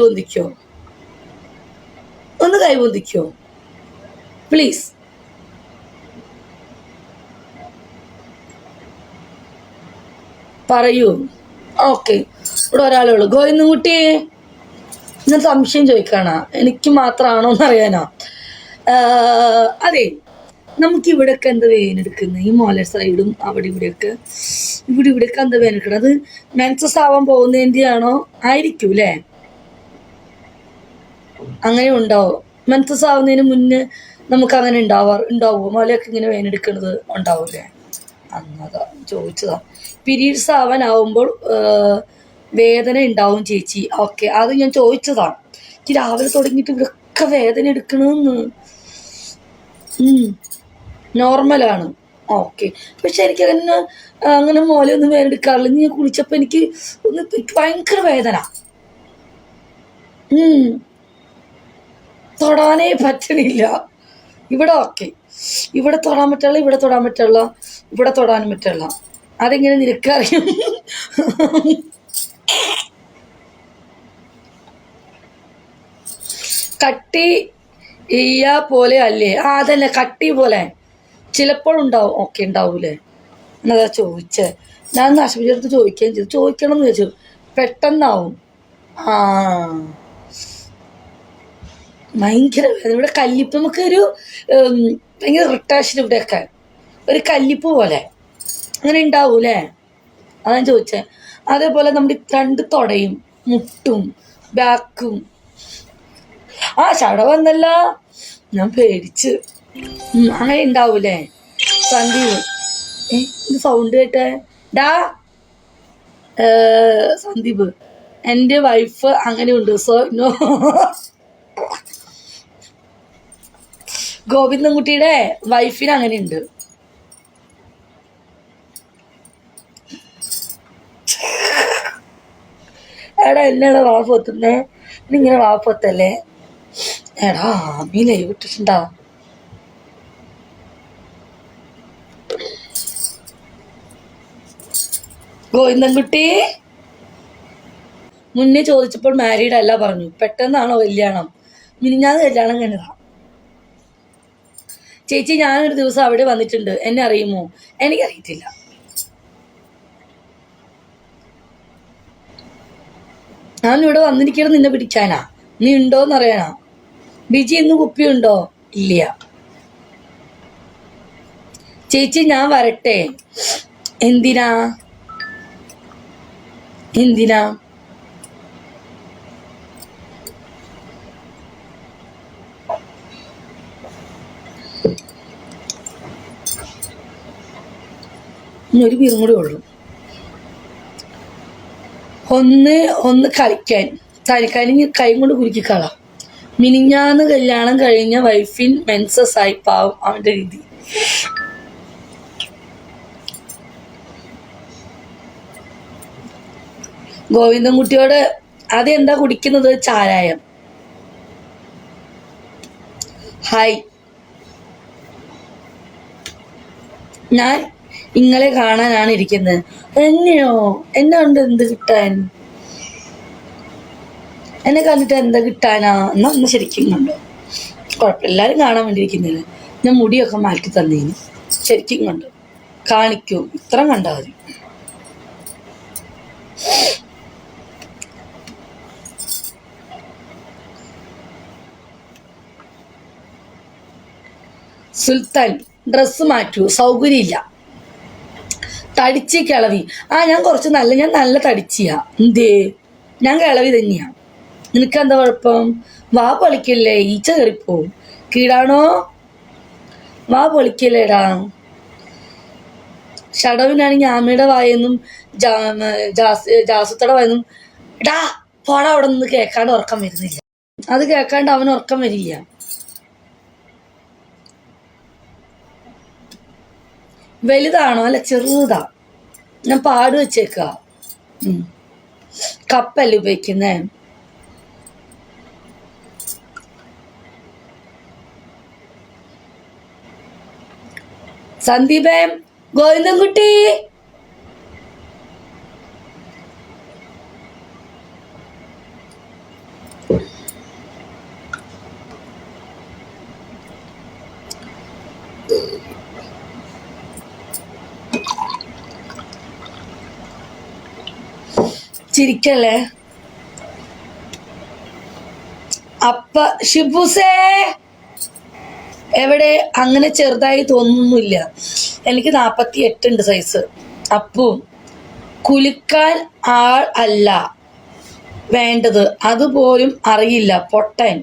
പൊന്തിക്കോ ഒന്ന് കൈ പ്ലീസ് പറയൂ. ഓക്കെ ഇവിടെ ഒരാളേ ഉള്ളൂ. ഗോവിന്ദൻകുട്ടി ഞാൻ സംശയം ചോദിക്കണ എനിക്ക് മാത്രമാണോ എന്ന് അറിയാനാ അതെ. നമുക്ക് ഇവിടെയൊക്കെ എന്താ വേനെടുക്കുന്നത് ഈ മോല സൈഡും അവിടെ ഇവിടെയൊക്കെ. ഇവിടെ ഇവിടെയൊക്കെ എന്താ വേനെടുക്കുന്നത് അത് മെൻസസ് ആവാൻ പോകുന്നതിന്റെയാണോ ആയിരിക്കും അല്ലേ അങ്ങനെ ഉണ്ടാവും മെൻസസ് ആവുന്നതിന് മുന്നേ നമുക്ക് അങ്ങനെ ഉണ്ടാവാറ് ഉണ്ടാവുമോ മോലെയൊക്കെ ഇങ്ങനെ വേനെടുക്കുന്നത് ഉണ്ടാവൂലേ? അന്നതാ ചോദിച്ചതാ. പീരീഡ്സ് ആവാനാവുമ്പോൾ വേദന ഉണ്ടാവും ചേച്ചി. ഓക്കെ അത് ഞാൻ ചോദിച്ചതാണ് എനിക്ക് രാവിലെ തുടങ്ങിയിട്ട് ഇവിടെയൊക്കെ വേദന എടുക്കണമെന്ന് നോർമലാണ്. ഓക്കെ. പക്ഷെ എനിക്ക് അങ്ങനെ അങ്ങനെ മോലൊന്നും വേദന എടുക്കാറില്ല. ഇന്ന് ഞാൻ കുളിച്ചപ്പോൾ എനിക്ക് ഒന്ന് ഭയങ്കര വേദന. തൊടാനേ പറ്റണില്ല. ഇവിടെ ഓക്കെ. ഇവിടെ തൊടാൻ പറ്റുള്ള ഇവിടെ തൊടാൻ പറ്റുള്ള ഇവിടെ തൊടാനും പറ്റുള്ള. അതെങ്ങനെ നിനക്കറിയും? കട്ടി ഇയ്യ പോലെ അല്ലേ? ആ അതന്നെ കട്ടി പോലെ. ചിലപ്പോൾ ഉണ്ടാവും. ഓക്കെ ഉണ്ടാവൂലേ? എന്നതാ ചോദിച്ചേ. ഞാൻ ആശുപത്രി അടുത്ത് ചോദിക്കുകയും ചെയ്തു. ചോദിക്കണം എന്ന് ചോദിച്ചു പെട്ടെന്നാവും. ആ. ഭയങ്കര വേദന. ഇവിടെ കല്ലിപ്പ് നമുക്കൊരു ഭയങ്കര റിട്ടാഷൻ ഇവിടെയൊക്കെ. ഒരു കല്ലിപ്പ് പോലെ. അങ്ങനെ ഉണ്ടാവൂലേ? അതാണ് ചോദിച്ചത് അതേപോലെ നമ്മുടെ രണ്ട് തുടയും മുട്ടും ബാക്കും. ആ ചട വന്നല്ല. ഞാൻ പേടിച്ച്. അങ്ങനെ ഉണ്ടാവൂലേ? സന്ദീപ് ഏ സൗണ്ട് കേട്ടെ? ഡാ സന്ദീപ്. എന്റെ വൈഫ് അങ്ങനെ ഉണ്ട്. സോ നോ ഗോവിന്ദൻകുട്ടിയുടെ വൈഫിന് അങ്ങനെയുണ്ട്. എടാ എന്നാടാ വാപ്പൊത്തുന്നേ ഇങ്ങനെ വാപ്പൊത്തല്ലേ എടാ ആമി ലൈവ് ഇട്ടിട്ടുണ്ടാ? ഗോവിന്ദൻകുട്ടി മുന്നേ ചോദിച്ചപ്പോൾ മാരീഡ് അല്ല പറഞ്ഞു. പെട്ടെന്നാണോ കല്യാണം? മിനിഞ്ഞാന്ന് കല്യാണം കഴിഞ്ഞതാ. ചേച്ചി ഞാനൊരു ദിവസം അവിടെ വന്നിട്ടുണ്ട്. എന്നെ അറിയുമോ? എനിക്കറിയത്തില്ല. ഞാൻ ഇവിടെ വന്നിരിക്കണം നിന്നെ പിടിക്കാനാ നീ ഉണ്ടോന്ന് അറിയണ ബിജി ഇന്ന് കുപ്പിയുണ്ടോ? ഇല്ല. ചേച്ചി ഞാൻ വരട്ടെ. എന്തിനാ? എന്തിനാ? ഇനി ഒരു കൂടി ഉള്ളു. ഒന്ന് ഒന്ന് കളിക്കാൻ. തനിക്കാനും കൈ കൊണ്ട് കുലുക്കിക്കളാം മിനിഞ്ഞാന്ന് കല്യാണം കഴിഞ്ഞ വൈഫിൻ മെൻസസ് ആയി പാവം അവന്റെ രീതി. ഗോവിന്ദൻകുട്ടിയോട് അതെന്താ കുടിക്കുന്നത്? ചാരായം. ഹായ് ഞാൻ ഇങ്ങളെ കാണാനാണ് ഇരിക്കുന്നത് എന്നെയോ എന്നെ കൊണ്ട് എന്ത് കിട്ടാൻ? എന്നെ കണ്ടിട്ട് എന്താ കിട്ടാനാ? എന്നാ ഒന്ന് ശരിക്കും കണ്ടോ. കുഴപ്പമില്ല എല്ലാവരും കാണാൻ വേണ്ടിയിരിക്കുന്നില്ല ഞാൻ മുടിയൊക്കെ മാറ്റി തന്നേന്. ശരിക്കും കണ്ടു. കാണിക്കൂ. ഇത്ര കണ്ടാൽ മതി. സുൽത്താൻ ഡ്രസ്സ് മാറ്റൂ. സൗകര്യമില്ല. തടിച്ച് കിളവി. ആ ഞാൻ കുറച്ച് നല്ല ഞാൻ നല്ല തടിച്ചിയാ. എന്തേ ഞാൻ കിളവി തന്നെയാ. നിനക്ക് എന്താ കുഴപ്പം? വാ പൊളിക്കല്ലേ ഈച്ച കയറിപ്പോവും കീടാണോ? വാ പൊളിക്കല്ലേടാ. ഷടവിനാണെങ്കിൽ ആമയുടെ വായെന്നും ജാസുത്തയുടെ വായെന്നും. എടാ പോടാ അവിടെ നിന്ന് കേൾക്കാണ്ട് ഉറക്കം വരുന്നില്ല. അത് കേൾക്കാണ്ട് അവൻ ഉറക്കം വരില്ല. വലുതാണോ? അല്ല ചെറുതാ. ഞാൻ പാട് വെച്ചേക്ക. കപ്പല്ല ഉപയോഗിക്കുന്നേ? സന്ദീപേ ഗോവിന്ദൻകുട്ടി. ചിരിക്കല്ലേ? അപ്പ ഷിബുസേ! എവിടെ? അങ്ങനെ ചെറുതായി തോന്നുന്നില്ല. എനിക്ക് നാൽപ്പത്തി എട്ടുണ്ട് സൈസ് അപ്പും കുലുക്കാൻ ആൾ അല്ല വേണ്ടത്. അതുപോലും അറിയില്ല. പൊട്ടൻ.